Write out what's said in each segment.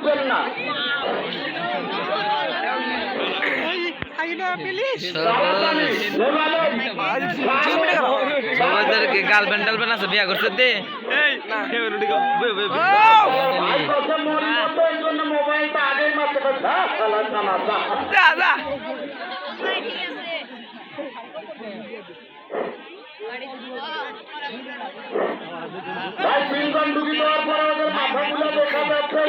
উঠবেন না তাড়াতাড়ি, মোবাইলে সবাইদেরকে গার্লফ্রেন্ড টালফ্রেন্ড আছে বিয়া করছে দে ভাই কথা মরি মতো এই জন্য মোবাইলটা আগেই মারতে পারে যা শালা কানা যা। ভাই তিনজন ডুবি দেওয়ার পরে ওদের মাথাগুলো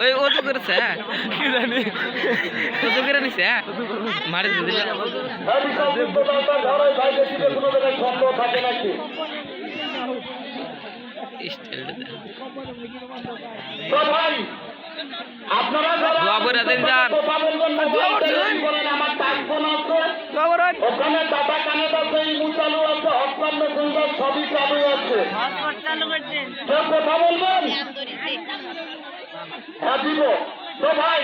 ওই ও তো করেছে হ্যাঁ? ও তো করে নিছে মারে মারি দিলে। কথা বলবেন হ্যাঁ দিব। তো ভাই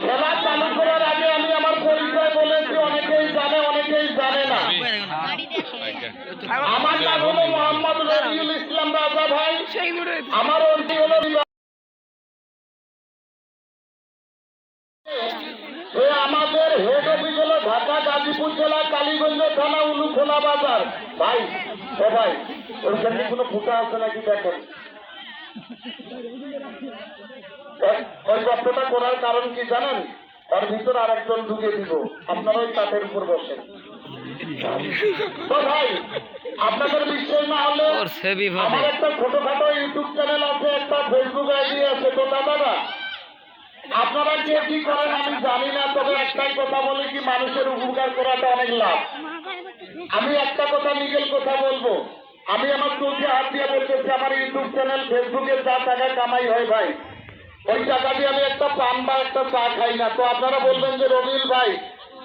খেলা চালু করার আগে আমি আমার পরিচয় বলেছি অনেকেই জানে অনেকেই জানে না। আমার নাম হলো মোহাম্মদ রবিউল ইসলাম রাজা ভাই আমাদের হেড অফিস হলো ঢাকা, গাজীপুর জেলা, কালীগঞ্জ থানা, উলুখোলা বাজার। ভাই ভাই ওইখানে কোনো ফুটা আছে নাকি দেখেন? ওই করার কারণ কি জানেন? তার ভিতর আরেকজন ঢুকে দিব। আপনারা ওই কাঠের উপর বসেন। তো ভাই, আপনাদের বিশ্বাস না হলে সেবি আমার একটা ছোটখাটো ইউটিউব চ্যানেল আছে, একটা ফেসবুক আইডি আছে, তো দাদারা, আপনারা কে কি করেন আমি জানি না, তবে একটাই কথা বলি কি মানুষের উপকার করাটা অনেক লাভ। আমি একটা কথা নিজের কথা বলব। আমি আমার চোখে হাত দিয়ে বলতেছি, আমার ইউটিউব চ্যানেল ফেসবুকে যা টাকা কামাই হয় ভাই, ওই টাকা দিয়ে আমি একটা পান বা একটা চা খাই না। তো আপনারা বলবেন যে রবিউল ভাই,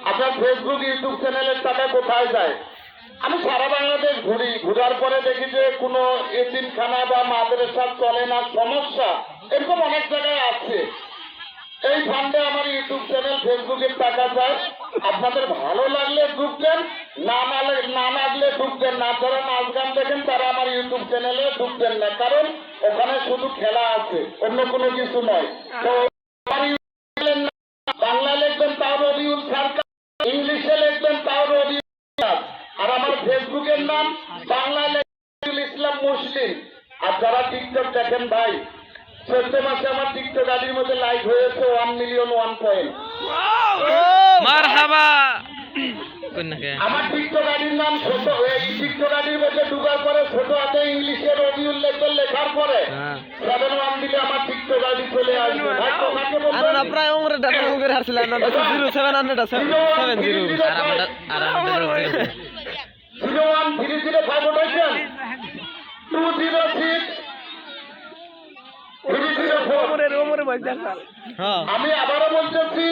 আপনার ফেসবুক ইউটিউব চ্যানেলের টাকা কোথায় যায়? আমি সারা বাংলাদেশ ঘুরি। ঘুরার পরে দেখি যে কোনো এতিমখানা বা মাদ্রাসা চলে না, সমস্যা। এরকম অনেক জায়গায় আছে। এই ফান্ডে আমার ইউটিউব চ্যানেল ফেসবুকের টাকা যায়। আপনাদের ভালো লাগলে ঢুকবেন না না লাগলে ঢুকবেন না। যারা নাচ গান দেখেন, তারা আমার ইউটিউব চ্যানেলে ঢুকবেন না। কারণ ওখানে শুধু খেলা আছে, অন্য কোনো কিছু নয়। তো ফেসবুকের নাম বাংলা ইসলাম মুসলিম। আর যারা টিকটক দেখেন ভাই চোদ্দ মাসে আমার টিকটক আদির মধ্যে লাইক হয়েছে ওয়ান মিলিয়ন ওয়ান পয়েন্ট আমার টিকটক আইডির নাম ছোট এই টিকটক আইডির মধ্যে ঢুকার পরে ছোট হাতে ইংলিশে রবিউল লেখবেন লেখার পরে হ্যাঁ। সেভেন ওয়ান দিলে আমার টিকটক আইডি চলে আসবে। ভাই তোমাকে প্রায় ডাটা করে হারছিল না জিরো সেভেন হান্ড্রেড আছে। সেভেন জিরো আর আমরা আর আমাদের zero one three zero five ওঠাইছেন two zero six three zero four উমরে বলতে হ্যাঁ। আমি আবারও বলতেছি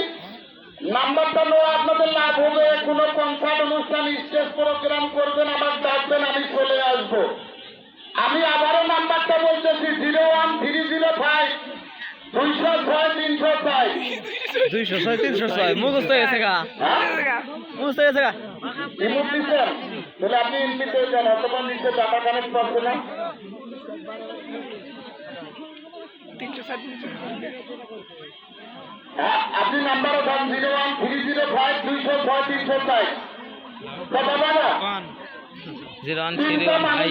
নাম্বারটা নেওয়া আপনাদের লাভ হবে। কোনো কনসার্ট অনুষ্ঠান স্টেজ প্রোগ্রাম করবেন আমার ডাকবেন আমি চলে আসব। আমি আবারও নাম্বারটা বলতেছি zero one three zero five দুইশো ছয় তিনশো ছয় দুইশো ছয় তিনশো ছয় মুখস্থ হয়েছে গা। মুখস্থ হয়েছে গা। রিমোট দিচ্ছেন তাহলে আপনি এমনিতে যান অথবা নিচে ডাটা কানেক্ট করছে না হ্যাঁ, আপনি zero one three zero five দুইশো ছয় তিনশো চাই কথা বলো? Zero one three one five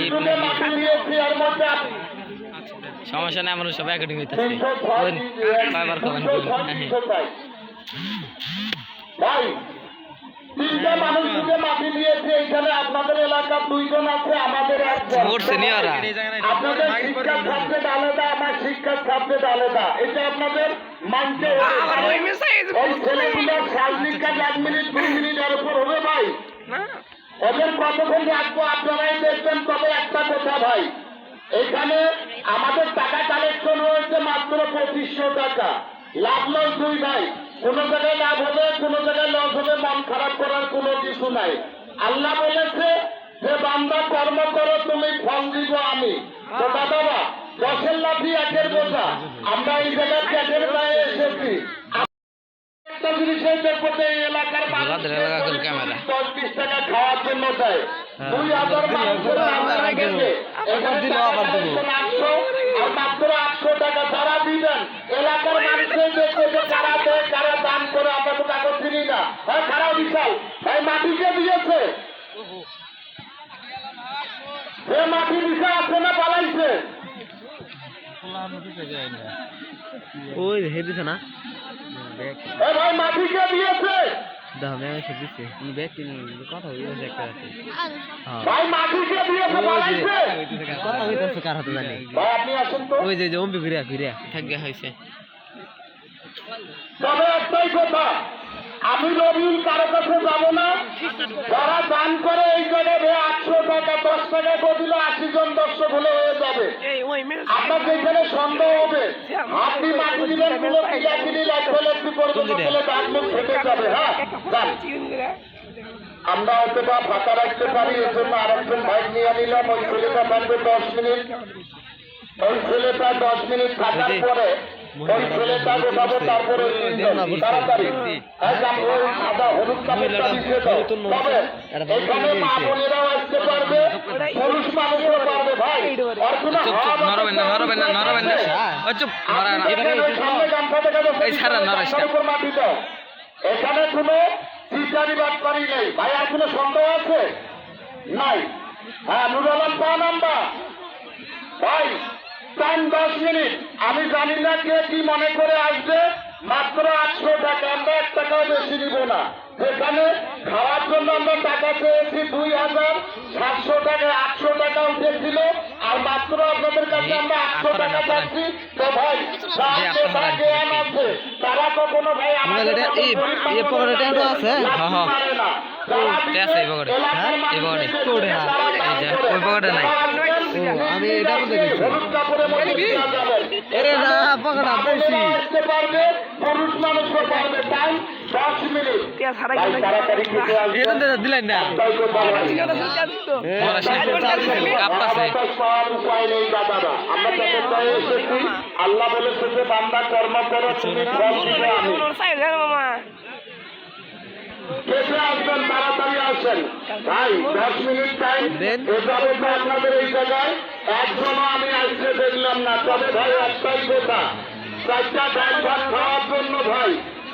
সমস্যা নেই আমরা সবাই একাডেমি হইতেছি কয়বার খাবেন তিনশো ছয় তিনশো চাই ভাই তিনটা মানুষ ঢুকে মাটি দিয়েছে এইখানে আপনাদের এলাকার দুইজন আছে আমাদের একজন মোর সিনিয়ররা আপনাদের শিক্ষার সাবজেক্ট আলাদা আমার শিক্ষার সাবজেক্ট আলাদা। এটা আপনাদের মানতে ওই ছেলেগুলোর শারীরিক কাজ এক মিনিট দুই মিনিট এর উপর হবে ভাই। ওদের কতক্ষণ রাখব আপনারাই দেখবেন তবে একটা কথা ভাই। এখানে আমাদের টাকা কালেকশন হয়েছে মাত্র পঁচিশশো টাকা। লাভ লস দুই ভাই। কোন জায়গায় লাভ হবে কোন জায়গায় লস হবে মন খারাপ করার কোনো কিছু নাই। আল্লাহ বলেছে যে বান্দা কর্ম করো তুমি ফল দিব আমি। তো দাদা দশের লাঠি একের বোঝা। আমরা এই জায়গায় ক্যাটের গায়ে এসেছি। একটা দেখব এই এলাকার? দশ বিশ টাকা জন্য দেয় দুই হাজার মানুষের আমরা গেছে এখানে দিলো, টাকা আবার দিলো। collection আটশো আর মাত্র আটশো টাকা যারা দিবেন। এলাকার মানুষের দেখবে যে কারা দেয় কারা দান করে আমরা তো কাগজ চিনি না। হ্যাঁ খারাপ বিশাল। এই মাটিকে দিয়েছে? সে মাটি দিছে আছে না পালাইছে? ওই হে দিছে না ভাই মাটিকে দিয়েছে? দাও আমি এসে দিছে ব্যক্তি কথা হইছে একটা আছে হ্যাঁ। ভাই মাটিকে দিয়ে ওই যে কথা হইতাছে কার হাতে জানি। ভাই আপনি আসুন তো। ওই যে জম্বি ঘুরে ঘুরে থাকে হইছে তবে একটাই কথা আমি রবিউল কারও কাছে যাব না? যারা দান করে এই জায়গায় আটশো টাকা দশ টাকা করে দিলে আশি জন দর্শক হলে হয়ে যাবে। আপনার যেখানে সন্দেহ হবে আপনি মাটি দিলেন দিবেন কোনো কিলাকিলি লাগবে একটু করবে দান। মুখ যাবে হ্যাঁ? আমরা হয়তো বা ফাঁকা রাখতে পারি এর জন্য আরেকজন বাইক নিয়ে নিলাম ওই ছেলেটা থাকবে দশ মিনিট। ওই ছেলেটা দশ মিনিট থাকার পরে ওই ছেলেটা গোটাবো তারপরে তাড়াতাড়ি। আজ ওই সাদা হলুদ কাপড়টা দিয়ে দাও। তবে এখানে মা বোনেরাও আসতে পারবে। পুরুষ মানুষও পারবে ভাই। আর কোনো নরবেন না নরবেন না নরবেন না। ও চুপ নরা না। সামনে গামছা দেখা এই ছাড়া না, গামছার রাস্তা। উপর মাটি দাও। এখানে কোনো চিটারি বাটপারি নেই। ভাই আর কোনো সন্দেহ আছে? নাই। হ্যাঁ নুর আলম পা নাম্বার। ভাই টাইম দশ মিনিট আমি জানি না কে কি মনে করে আসবে মাত্র আটশো টাকা আমরা এক টাকাও বেশি দিব না সেখানে খাওয়ার জন্য আমরা টাকা চেয়েছি দুই হাজার সাতশো টাকা আটশো টাকা উঠেছিল আর মাত্র আপনাদের কাছে আমরা আটশো টাকা। পাচ্ছি তো ভাই আছে তারা কখনো ভাই আমাদের আছে? হ্যাঁ, হ্যাঁ। তে আছে এই পকেটে। এলাকার হ্যাঁ? এই পকেটে। কোটে। তারা দান এই যে, ওই পকেটে নাই। আমি মধ্যে না, দিলেন না। আল্লাহ বলেছে যে বান্দা কর্ম করো তুমি ফল দিবে আমি আসেন ভাই দশ মিনিট টাইম। এভাবে তো আপনাদের এই জায়গায়। একজনও আমি আসতে দেখলাম না তবে ভাই একটাই কথা। চারটা ডাল ভাত খাওয়ার জন্য ভাই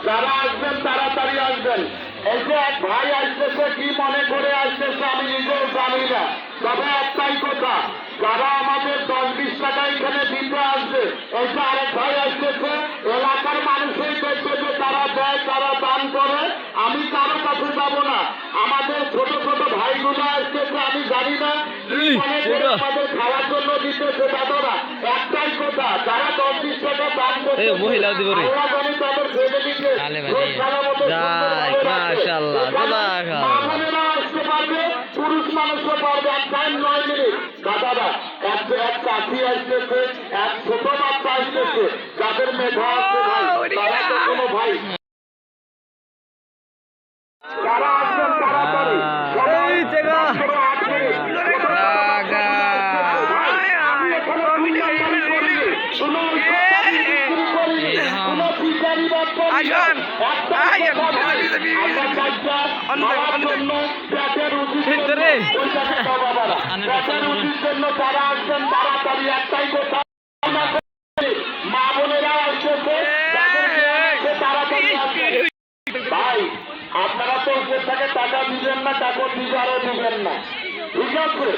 যারা আসবেন তাড়াতাড়ি আসবেন। এই যে এক ভাই আসতেছে কি মনে করে আসতেছে আমি নিজেও জানি না। তবে একটাই কথা যারা আমাদের দশ বিশ টাকা এখানে দিতে আসবে এই যে আরেক ভাই আসতেছে এলাকার মানুষই দেখবে যে তারা দেয় তারা দান করে আমি কারও কাছে যাব না। আমাদের ছোট ছোট ভাইগুলো আসতেছে আমি জানি না কি আমাদের খাওয়ার জন্য দিতেছে দাদারা একটাই কথা যারা দশ টাকা দান করছে এই দিব রে। তাদের ফ্যামিলিকে তাহলে ভাই, রোজ খাওয়ার মতো যাক, সুন্দরভাবে রাখবে। মাশাআল্লাহ, জাজাক মা আল্লাহ। বোনেরা আসতে পারবে পুরুষ মানুষও পারবে এক টাইম নয় মিনিট দাদারা এক এক চাষি আসতেছে এক ছোট বাচ্চা আসতেছে যাদের মেধা আছে ভাই তারা তো কোনো ভাই ভিতরে। জন্য তাড়াতাড়ি একটাই কথা। মা বোনেরা তাড়াতাড়ি ভাই আপনারা তো উপর থেকে টাকা দিবেন না টাকা দিবারও দিবেন না। ঠিক আছে?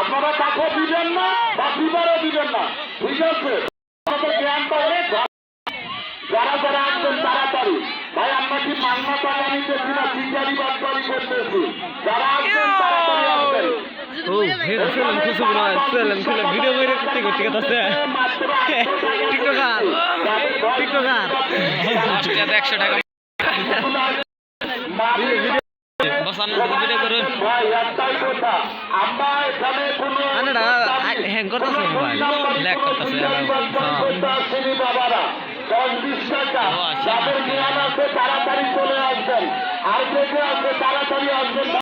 আপনারা টাকা দিবেন না বা দিবারও দিবেন না। ঠিক আছে? হের সেলেম কিছু না সেলেম সেলেম ভিডিও করে করতে করতে আছে। TikToker TikToker. যাতে একশো টাকা। বসানোর ভিডিও করুন। ভাই একটাই কথা আমরা এখানে কোনো আনে না, আ- হ্যাং করতেছে মোবাইল। ল্যাগ করতেছে দশ বিশ টাকা আচ্ছা। যাদের জ্ঞান আছে তাড়াতাড়ি চলে আসবেন। আর যে আছে তাড়াতাড়ি আসবেন।